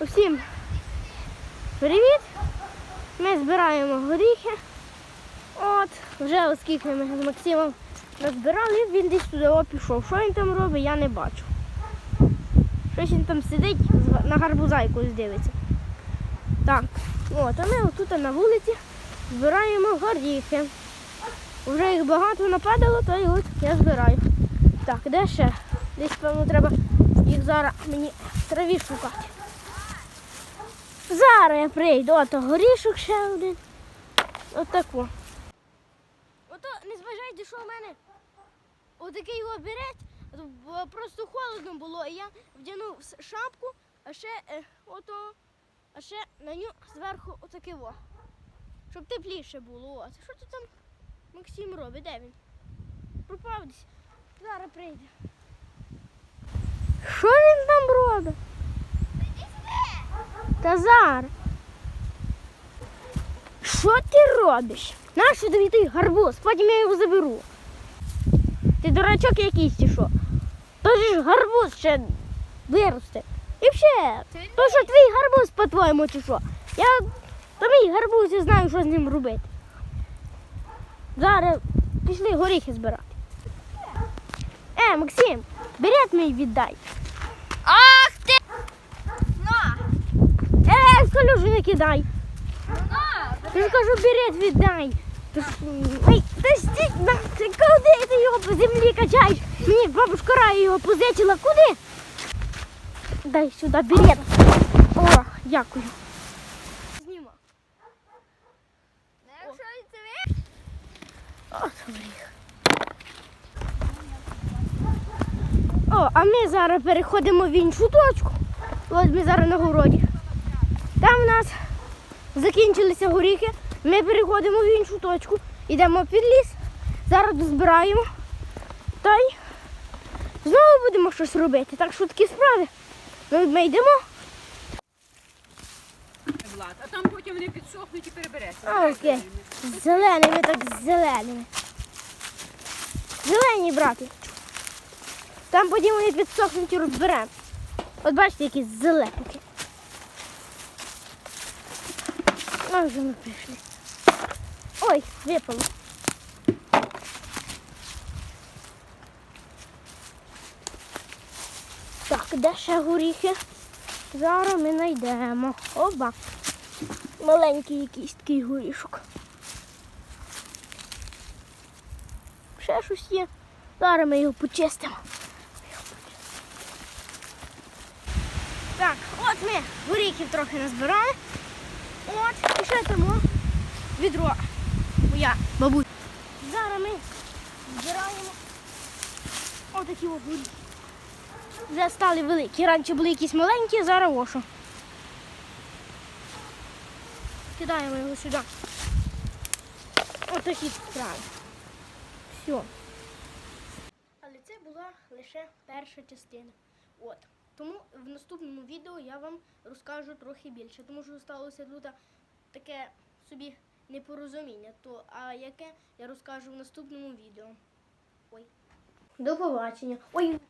Усім привіт! Ми збираємо горіхи. От, вже оскільки ми з Максимом назбирали, він десь туди пішов. Що він там робить, я не бачу. Щось він там сидить, на гарбуза якусь дивиться. Так, от, а ми отут на вулиці збираємо горіхи. Вже їх багато нападало, то і от я збираю. Так, де ще? Десь, певно, треба їх зараз мені траві шукати. Зараз я прийду, ото горішок ще один. Отако. Ото не зважайте, що в мене отакий його береть, просто холодно було, і я вдягнув шапку, а ще е, ото, а ще на нього зверху отаке во. Щоб тепліше було. От. Що тут там Максим робить? Де він? Пропав десь. Зараз прийде. Що він там робить? Та. Що ти робиш? Нащо тобі той гарбуз? Потім я його заберу. Ти дурачок якийсь чи що? То ж гарбуз ще виросте. І ще, то що твій гарбуз, по-твоєму, чи що? Я то мій гарбуз, я знаю, що з ним робити. Зараз пішли горіхи збирати. Е, Максим, берет мій віддай. Ах ти! На! Е, в калюжу не кидай. Я ж кажу, берет віддай. Ай, та стій, на, куди ти його по землі качаєш? Мені бабушка Рая його позичила. Куди? Дай сюди берет. О, дякую. Зніма. О. О, а ми зараз переходимо в іншу точку. От ми зараз на городі. Там в нас закінчилися горіхи. Ми переходимо в іншу точку. Йдемо під ліс. Зараз дозбираємо. Та й знову будемо щось робити. Так що такі справи. Ну, Ми йдемо. Влад, а там потім вони підсохнуть і перебереться. А, окей. З Зеленими, так з зеленими. Зелені, брати. Там потім вони підсохнуть і розберемо. От бачите, які зелененькі. Вже ми прийшли. Ой, випало. Так, де ще горіхи? Зараз ми знайдемо. Оба. Маленький якийсь такий горішок. Ще щось є. Зараз ми його почистимо. Так, от ми горіхів трохи назбирали. От, і ще тому відро. Моя бабуся. Зараз ми збираємо отакі от горіхи. Вже стали великі. Раніше були якісь маленькі, зараз ошо. Кидаємо його сюди. Отакі справи. Все. Але це була лише перша частина. От. Тому в наступному відео я вам розкажу трохи більше, тому що сталося тут таке собі непорозуміння. То, а яке я розкажу в наступному відео. Ой. До побачення. Ой,